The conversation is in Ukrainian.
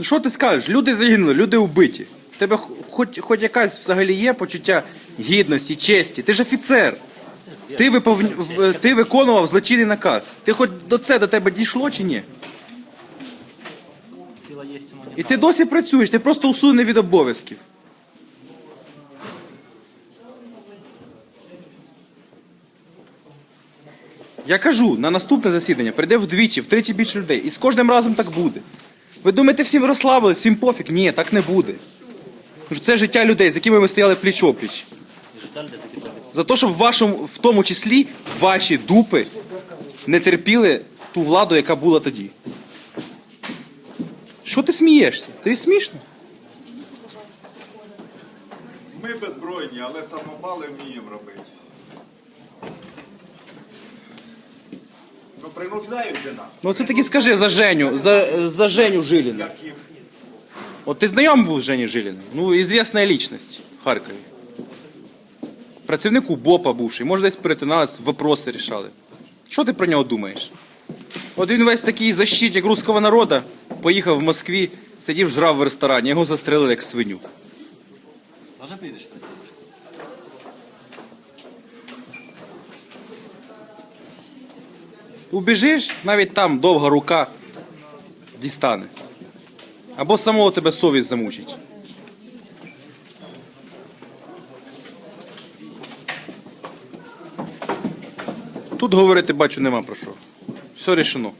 Ну що ти скажеш? Люди загинули, люди вбиті. У тебе хоч, хоч якась взагалі є почуття гідності, честі. Ти ж офіцер. Ти, випов... ти виконував злочинний наказ. Ти хоч до це до тебе дійшло чи ні? І ти досі працюєш, ти просто усунений від обов'язків. Я кажу, на наступне засідання прийде вдвічі, втричі більше людей. І з кожним разом так буде. Ви думаєте, всім розслабились, всім пофіг? Ні, так не буде. Це життя людей, з якими ми стояли пліч опліч. За те, щоб в вашому, в тому числі, ваші дупи не терпіли ту владу, яка була тоді. Що ти смієшся? Ти смішно? Ми беззбройні, але самопали вміємо робити. Ну принуждають же нас. Ну це таки скажи за Женю, за, за Женю Жиліна. От ти знайомий був з Жені Жиліним? Ну, ізвісна лічність в Харкові. Працівник УБОПа бувший, може десь перетинались, вопроси рішали. Що ти про нього думаєш? От він весь такий защитник руського народу, поїхав в Москві, сидів, жрав в ресторані, його застрелили як свиню. Можно приедешь спросить? Убіжиш, навіть там довга рука дістане. Або самого тебе совість замучить. Тут говорити бачу нема про що. Все рішено.